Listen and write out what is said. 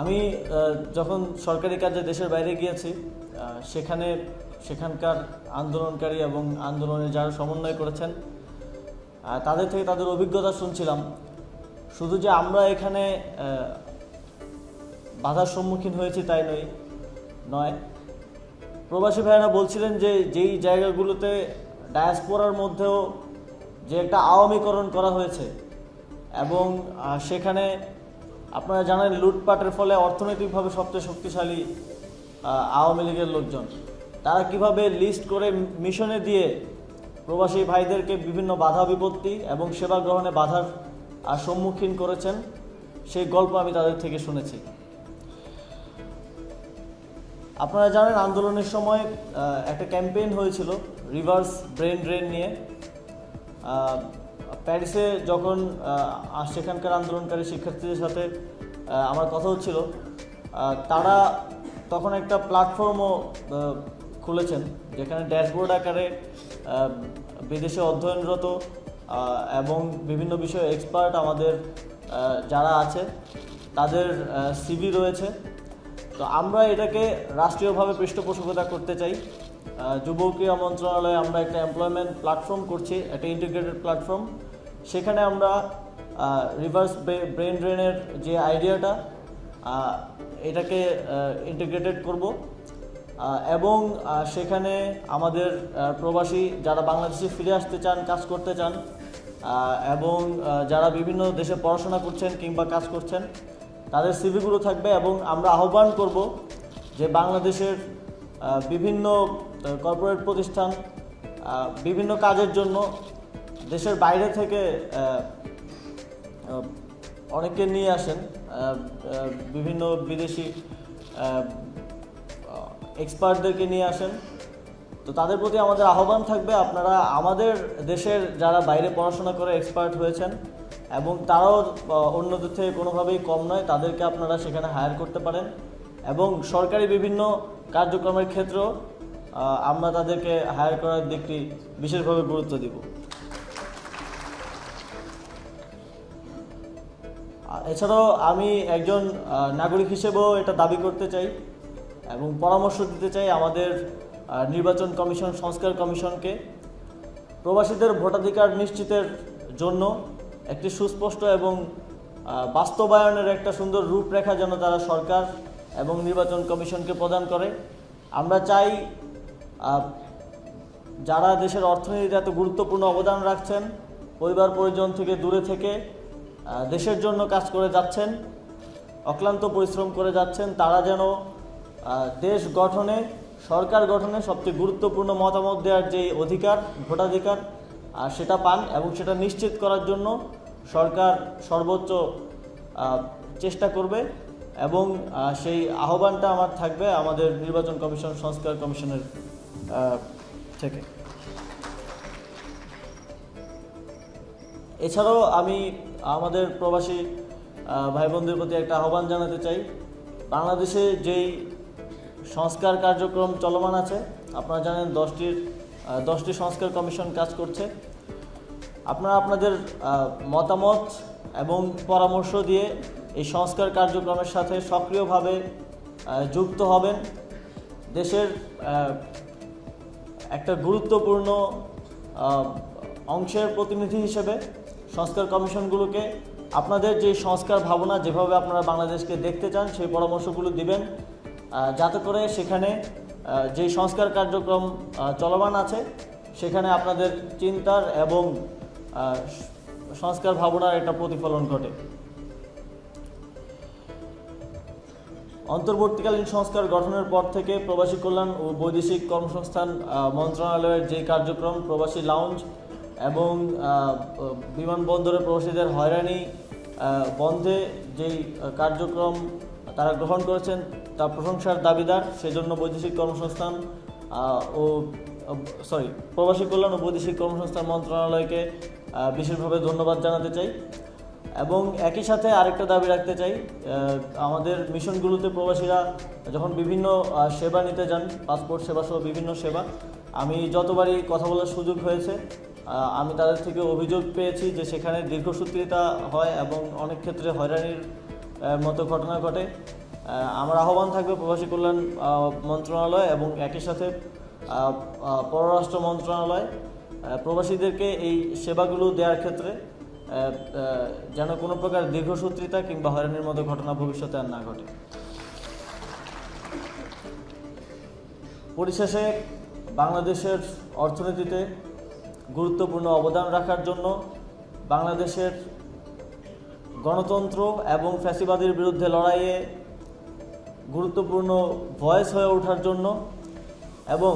আমি যখন সরকারি কাজে দেশের বাইরে গিয়েছি সেখানে সেখানকার আন্দোলনকারী এবং আন্দোলনে যারা সমন্বয় করেছেন তাদের থেকে তাদের অভিজ্ঞতা শুনছিলাম। শুধু যে আমরা এখানে বাধার সম্মুখীন হয়েছি তাই নয় নয়। প্রবাসী ভাইয়েরা বলছিলেন যে যেই জায়গাগুলোতে ডায়াসপোরার মধ্যেও যে একটা আওয়ামীকরণ করা হয়েছে এবং সেখানে আপনারা জানেন লুটপাটের ফলে অর্থনৈতিকভাবে সবচেয়ে শক্তিশালী আওয়ামী লীগের লোকজন। তারা কীভাবে লিস্ট করে মিশনে দিয়ে প্রবাসী ভাইদেরকে বিভিন্ন বাধা বিপত্তি এবং সেবা গ্রহণে বাধার সম্মুখীন করেছেন, সেই গল্প আমি তাদের থেকে শুনেছি। আপনারা জানেন আন্দোলনের সময় একটা ক্যাম্পেইন হয়েছিল রিভার্স ব্রেন ড্রেন নিয়ে। প্যারিসে যখন সেখানকার আন্দোলনকারী শিক্ষার্থীদের সাথে আমার কথা হচ্ছিল তারা তখন একটা প্ল্যাটফর্মও খুলেছেন, যেখানে ড্যাশবোর্ড আকারে বিদেশে অধ্যয়নরত এবং বিভিন্ন বিষয়ে এক্সপার্ট আমাদের যারা আছে, তাদের সিভি রয়েছে। তো আমরা এটাকে রাষ্ট্রীয়ভাবে পৃষ্ঠপোষকতা করতে চাই। যুব ক্রীড়া মন্ত্রণালয়ে আমরা একটা এমপ্লয়মেন্ট প্ল্যাটফর্ম করছি, একটা ইন্টিগ্রেটেড প্ল্যাটফর্ম সেখানে আমরা রিভার্স ব্রেন ড্রেনের যে আইডিয়াটা এটাকে ইন্টিগ্রেটেড করব। এবং সেখানে আমাদের প্রবাসী যারা বাংলাদেশে ফিরে আসতে চান, কাজ করতে চান এবং যারা বিভিন্ন দেশে পড়াশোনা করছেন কিংবা কাজ করছেন, তাদের সিভিগুলো থাকবে এবং আমরা আহ্বান করব যে বাংলাদেশের বিভিন্ন কর্পোরেট প্রতিষ্ঠান বিভিন্ন কাজের জন্য দেশের বাইরে থেকে অনেকে নিয়ে আসেন বিভিন্ন বিদেশি এক্সপার্টদেরকে নিয়ে আসেন। তো তাদের প্রতি আমাদের আহ্বান থাকবে আপনারা আমাদের দেশের যারা বাইরে পড়াশোনা করে এক্সপার্ট হয়েছেন এবং তারাও অন্যদের থেকে কোনোভাবেই কম নয়, তাদেরকে আপনারা সেখানে হায়ার করতে পারেন। এবং সরকারি বিভিন্ন কার্যক্রমের ক্ষেত্রেও আহ, আমরা তাদেরকে হায়ার করার দিকটি বিশেষভাবে গুরুত্ব দিব। এছাড়াও আমি একজন নাগরিক হিসেবেও এটা দাবি করতে চাই এবং পরামর্শ দিতে চাই আমাদের নির্বাচন কমিশন সংস্কার কমিশনকে। প্রবাসীদের ভোটাধিকার নিশ্চিতের জন্য একটি সুস্পষ্ট এবং বাস্তবায়নের একটা সুন্দর রূপরেখা যেন তারা সরকার এবং নির্বাচন কমিশনকে প্রদান করে। আমরা চাই যারা দেশের অর্থনীতিতে এত গুরুত্বপূর্ণ অবদান রাখছেন, পরিবার পরিজন থেকে দূরে থেকে দেশের জন্য কাজ করে যাচ্ছেন, অক্লান্ত পরিশ্রম করে যাচ্ছেন, তারা যেন দেশ গঠনে, সরকার গঠনে সবচেয়ে গুরুত্বপূর্ণ মতামত দেওয়ার যে অধিকার, ভোটাধিকার সেটা পান এবং সেটা নিশ্চিত করার জন্য সরকার সর্বোচ্চ চেষ্টা করবে। এবং সেই আহ্বানটা আমার থাকবে আমাদের নির্বাচন কমিশন, সংস্কার কমিশনের থেকে। এছাড়াও আমি আমাদের প্রবাসী ভাই বোনদের প্রতি একটা আহ্বান জানাতে চাই। বাংলাদেশে যেই সংস্কার কার্যক্রম চলমান আছে, আপনারা জানেন দশটির দশটি সংস্কার কমিশন কাজ করছে। আপনারা আপনাদের মতামত এবং পরামর্শ দিয়ে এই সংস্কার কার্যক্রমের সাথে সক্রিয়ভাবে যুক্ত হবেন। দেশের একটা গুরুত্বপূর্ণ অংশের প্রতিনিধি হিসেবে সংস্কার কমিশনগুলোকে আপনাদের যে সংস্কার ভাবনা যেভাবে আপনারা বাংলাদেশকে দেখতে চান, সেই পরামর্শগুলো দিবেন যাতে করে সেখানে যে সংস্কার কার্যক্রম চলমান আছে, সেখানে আপনাদের চিন্তার এবং সংস্কার ভাবনার একটা প্রতিফলন ঘটে। অন্তর্বর্তীকালীন সংস্কার গঠনের পর থেকে প্রবাসী কল্যাণ ও বৈদেশিক কর্মসংস্থান মন্ত্রণালয়ের যে কার্যক্রম, প্রবাসী লাউঞ্জ এবং বিমানবন্দরে প্রবাসীদের হয়রানি বন্ধে যেই কার্যক্রম তারা গ্রহণ করেছেন, তা প্রশংসার দাবিদার। সেজন্য বৈদেশিক কর্মসংস্থান ও সরি প্রবাসী কল্যাণ ও বৈদেশিক কর্মসংস্থান মন্ত্রণালয়কে বিশেষভাবে ধন্যবাদ জানাতে চাই। এবং একই সাথে আরেকটা দাবি রাখতে চাই আমাদের মিশনগুলোতে প্রবাসীরা যখন বিভিন্ন সেবা নিতে যান, পাসপোর্ট সেবা সহ বিভিন্ন সেবা, আমি যতবারই কথা বলার সুযোগ হয়েছে আমি তাদের থেকে অভিযোগ পেয়েছি যে সেখানে দীর্ঘসূত্রিতা হয় এবং অনেক ক্ষেত্রে হয়রানির মতো ঘটনা ঘটে। আমার আহ্বান থাকবে প্রবাসী কল্যাণ মন্ত্রণালয় এবং একই সাথে পররাষ্ট্র মন্ত্রণালয় প্রবাসীদেরকে এই সেবাগুলো দেওয়ার ক্ষেত্রে যেন কোনো প্রকার দীর্ঘসূত্রিতা কিংবা হয়রানির মতো ঘটনা ভবিষ্যতে আর না ঘটে। পরিশেষে বাংলাদেশের অর্থনীতিতে গুরুত্বপূর্ণ অবদান রাখার জন্য বাংলাদেশের গণতন্ত্র এবং ফ্যাসিবাদের বিরুদ্ধে লড়াইয়ে গুরুত্বপূর্ণ ভয়েস হয়ে ওঠার জন্য এবং